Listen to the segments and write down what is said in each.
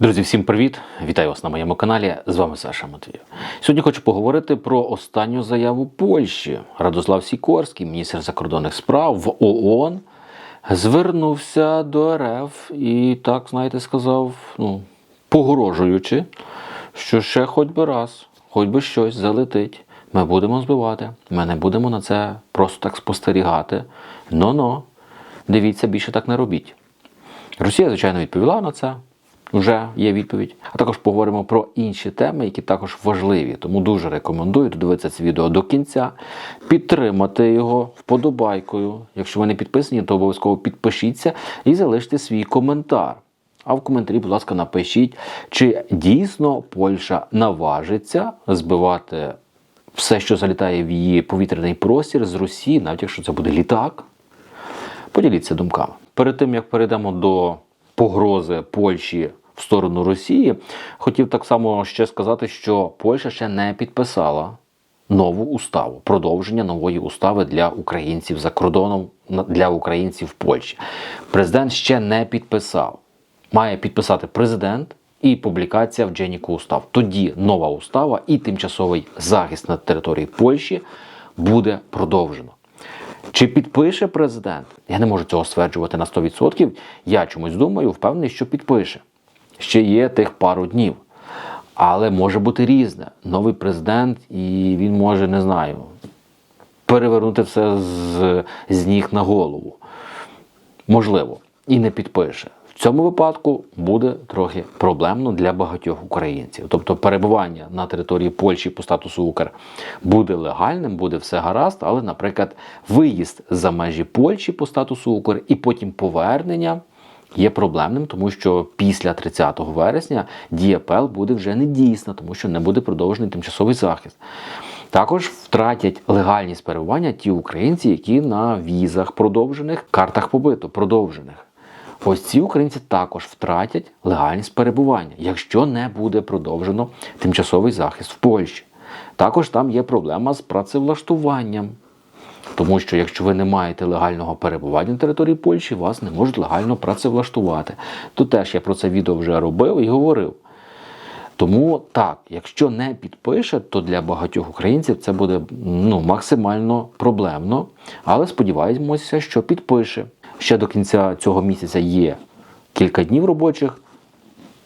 Друзі, всім привіт! Вітаю вас на моєму каналі. З вами Саша Матвієв. Сьогодні хочу поговорити про останню заяву Польщі. Радослав Сікорський, міністр закордонних справ в ООН, звернувся до РФ і так, знаєте, сказав, ну, погрожуючи, що ще хоч би раз, хоч би щось залетить. Ми будемо збивати, ми не будемо на це просто так спостерігати. Но-но, дивіться, більше так не робіть. Росія, звичайно, відповіла на це. Вже є відповідь. А також поговоримо про інші теми, які також важливі. Тому дуже рекомендую додивитися це відео до кінця, підтримати його вподобайкою. Якщо ви не підписані, то обов'язково підпишіться і залиште свій коментар. А в коментарі, будь ласка, напишіть, чи дійсно Польща наважиться збивати все, що залітає в її повітряний простір з Росії, навіть якщо це буде літак. Поділіться думками. Перед тим як перейдемо до погрози Польщі в сторону Росії, хотів так само ще сказати, що Польща ще не підписала нову уставу, продовження нової устави для українців за кордоном для українців в Польщі. Президент ще не підписав. Має підписати президент і публікація в Дженіку устав. Тоді нова устава і тимчасовий захист на території Польщі буде продовжено. Чи підпише президент? Я не можу цього стверджувати на 100%. Я чомусь думаю, впевнений, що підпише. Ще є тих пару днів. Але може бути різне. Новий президент, і він може, не знаю, перевернути все з, з ніг на голову. Можливо, і не підпише. В цьому випадку буде трохи проблемно для багатьох українців. Тобто перебування на території Польщі по статусу Укр буде легальним, буде все гаразд, але, наприклад, виїзд за межі Польщі по статусу Укр і потім повернення є проблемним, тому що після 30 вересня дія ПЛ буде вже не дійсна, тому що не буде продовжений тимчасовий захист. Також втратять легальність перебування ті українці, які на візах продовжених, картах побиту продовжених. Ось ці українці також втратять легальність перебування, якщо не буде продовжено тимчасовий захист в Польщі. Також там є проблема з працевлаштуванням. Тому що якщо ви не маєте легального перебування на території Польщі, вас не можуть легально працевлаштувати. Тут теж я про це відео вже робив і говорив. Тому так, якщо не підпише, то для багатьох українців це буде ну, максимально проблемно. Але сподіваємося, що підпише. Ще до кінця цього місяця є кілька днів робочих.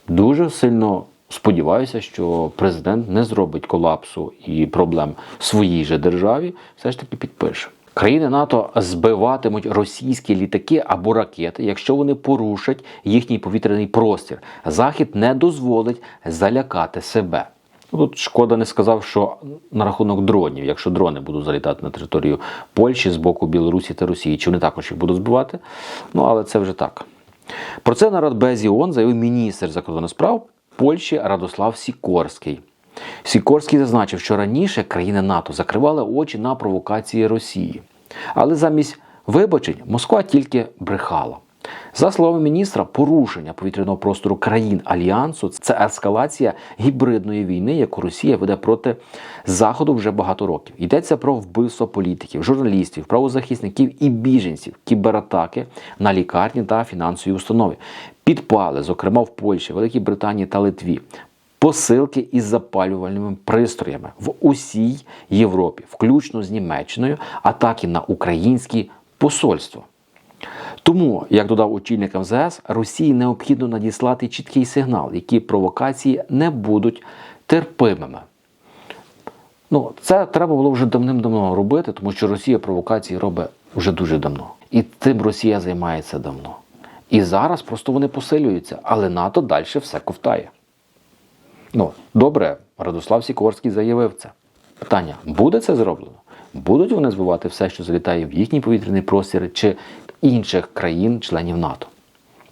Дуже сильно сподіваюся, що президент не зробить колапсу і проблем в своїй же державі, все ж таки підпише. Країни НАТО збиватимуть російські літаки або ракети, якщо вони порушать їхній повітряний простір. Захід не дозволить залякати себе. Ну, Тут шкода не сказав, що на рахунок дронів, якщо дрони будуть залітати на територію Польщі з боку Білорусі та Росії, чи вони також їх будуть збивати? Ну але це вже так. Про це на Радбезі ООН заявив міністр закордонних справ Польщі Радослав Сікорський. Сікорський зазначив, що раніше країни НАТО закривали очі на провокації Росії. Але замість вибачень Москва тільки брехала. За словами міністра, порушення повітряного простору країн Альянсу це ескалація гібридної війни, яку Росія веде проти Заходу вже багато років. Йдеться про вбивство політиків, журналістів, правозахисників і біженців, кібератаки на лікарні та фінансові установи, підпали, зокрема в Польщі, Великій Британії та Литві. Посилки із запалювальними пристроями в усій Європі, включно з Німеччиною, атаки на українські посольства. Тому, як додав очільник МЗС, Росії необхідно надіслати чіткий сигнал, які провокації не будуть терпимими. Ну, це треба було вже давним-давно робити, тому що Росія провокації робить вже дуже давно. І тим Росія займається давно. І зараз просто вони посилюються, але НАТО далі все ковтає. Ну, добре, Радослав Сікорський заявив це. Питання: буде це зроблено? Будуть вони збивати все, що залітає в їхній повітряний простір чи інших країн-членів НАТО?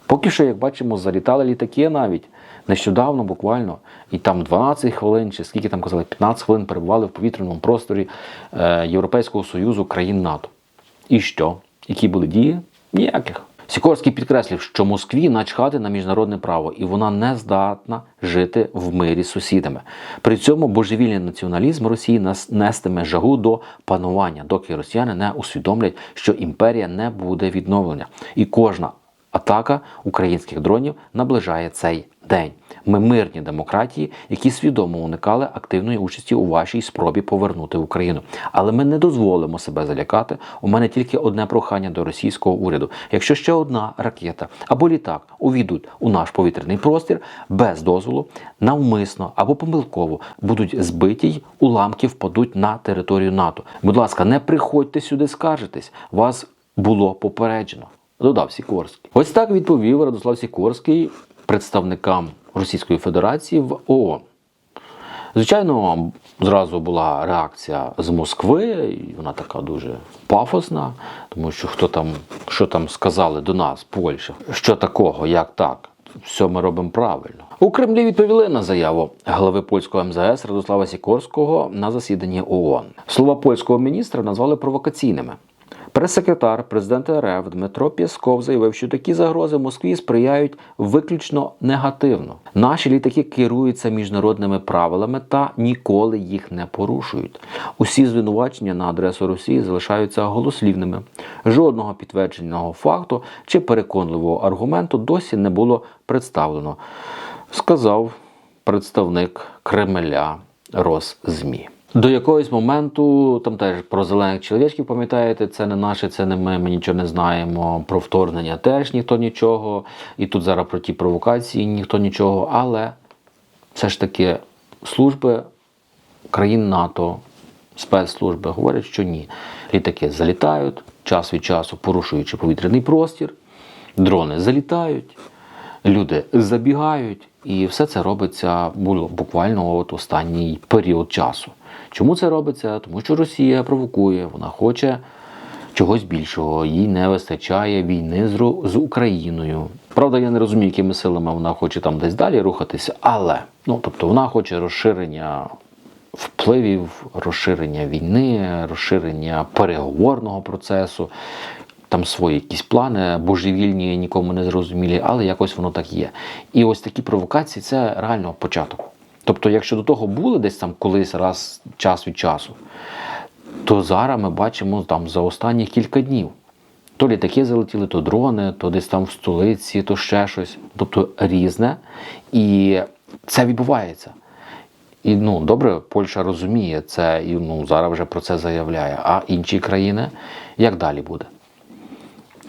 Поки що, як бачимо, залітали літаки навіть нещодавно, буквально, і там 12 хвилин, чи скільки там казали, 15 хвилин перебували в повітряному просторі е, Європейського Союзу країн НАТО. І що? Які були дії? Ніяких. Сікорський підкреслив, що Москві начхати на міжнародне право, і вона не здатна жити в мирі з сусідами. При цьому божевільний націоналізм Росії нас- нестиме жагу до панування, доки росіяни не усвідомлять, що імперія не буде відновлення, і кожна Атака українських дронів наближає цей день. Ми мирні демократії, які свідомо уникали активної участі у вашій спробі повернути Україну. Але ми не дозволимо себе залякати. У мене тільки одне прохання до російського уряду. Якщо ще одна ракета або літак увійдуть у наш повітряний простір без дозволу, навмисно або помилково будуть збиті й уламки впадуть на територію НАТО. Будь ласка, не приходьте сюди скаржитись. Вас було попереджено. Додав Сікорський. Ось так відповів Радослав Сікорський представникам Російської Федерації в ООН. Звичайно, зразу була реакція з Москви, і вона така дуже пафосна, тому що хто там, що там сказали до нас, Польща, що такого, як так? Все ми робимо правильно. У Кремлі відповіли на заяву голови польського МЗС Радослава Сікорського на засіданні ООН. Слова польського міністра назвали провокаційними. Прес-секретар президента РФ Дмитро Пєсков заявив, що такі загрози Москві сприяють виключно негативно. Наші літаки керуються міжнародними правилами та ніколи їх не порушують. Усі звинувачення на адресу Росії залишаються голослівними. Жодного підтвердженого факту чи переконливого аргументу досі не було представлено, сказав представник Кремля Росзмі. До якогось моменту там теж про зелених чоловічків, пам'ятаєте, це не наше, це не ми, ми нічого не знаємо. Про вторгнення теж ніхто нічого. І тут зараз про ті провокації ніхто нічого. Але все ж таки служби країн НАТО, спецслужби говорять, що ні. Літаки залітають час від часу, порушуючи повітряний простір, дрони залітають, люди забігають, і все це робиться буквально от останній період часу. Чому це робиться? Тому що Росія провокує, вона хоче чогось більшого, їй не вистачає війни з, Україною. Правда, я не розумію, якими силами вона хоче там десь далі рухатися, але ну тобто вона хоче розширення впливів, розширення війни, розширення переговорного процесу. Там свої якісь плани божевільні, нікому не зрозумілі, але якось воно так є. І ось такі провокації це реально початок. Тобто, якщо до того були десь там колись раз час від часу, то зараз ми бачимо там за останні кілька днів. То літаки залетіли, то дрони, то десь там в столиці, то ще щось. Тобто різне. І це відбувається. І ну добре, Польща розуміє це і ну зараз вже про це заявляє. А інші країни як далі буде?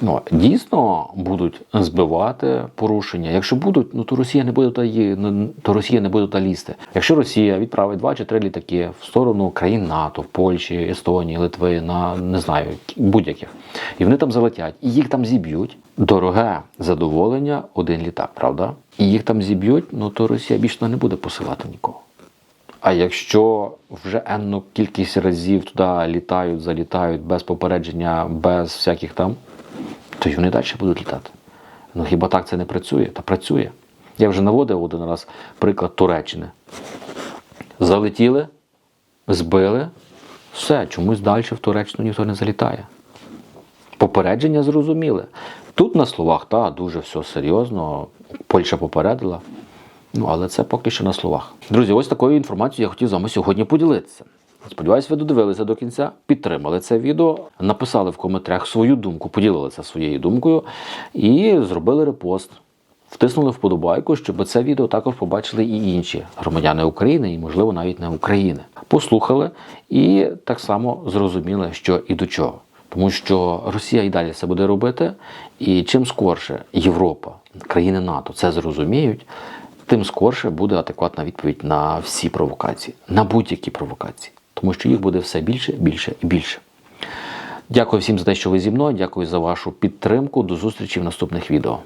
Ну, дійсно будуть збивати порушення. Якщо будуть, ну то Росія не буде ну, то Росія не буде туди лізти. Якщо Росія відправить два чи три літаки в сторону країн НАТО, в Польщі, Естонії, Литви, на не знаю, будь-яких, і вони там залетять, і їх там зіб'ють. Дороге задоволення один літак, правда? І їх там зіб'ють, ну то Росія більше не буде посилати нікого. А якщо вже енну кількість разів туди літають, залітають без попередження, без всяких там, то й вони далі будуть літати. Ну хіба так це не працює? Та працює. Я вже наводив один раз приклад Туреччини. Залетіли, збили, все, чомусь далі в Туреччину ніхто не залітає. Попередження зрозуміли. Тут на словах, та, дуже все серйозно. Польща попередила. Ну, але це поки що на словах. Друзі, ось такою інформацією я хотів з вами сьогодні поділитися. Сподіваюсь, ви додивилися до кінця, підтримали це відео, написали в коментарях свою думку, поділилися своєю думкою і зробили репост. Втиснули вподобайку, щоб це відео також побачили і інші громадяни України, і, можливо, навіть не України. Послухали і так само зрозуміли, що і до чого. Тому що Росія і далі це буде робити, і чим скорше Європа, країни НАТО це зрозуміють, тим скорше буде адекватна відповідь на всі провокації, на будь-які провокації, тому що їх буде все більше, більше і більше. Дякую всім за те, що ви зі мною. Дякую за вашу підтримку. До зустрічі в наступних відео.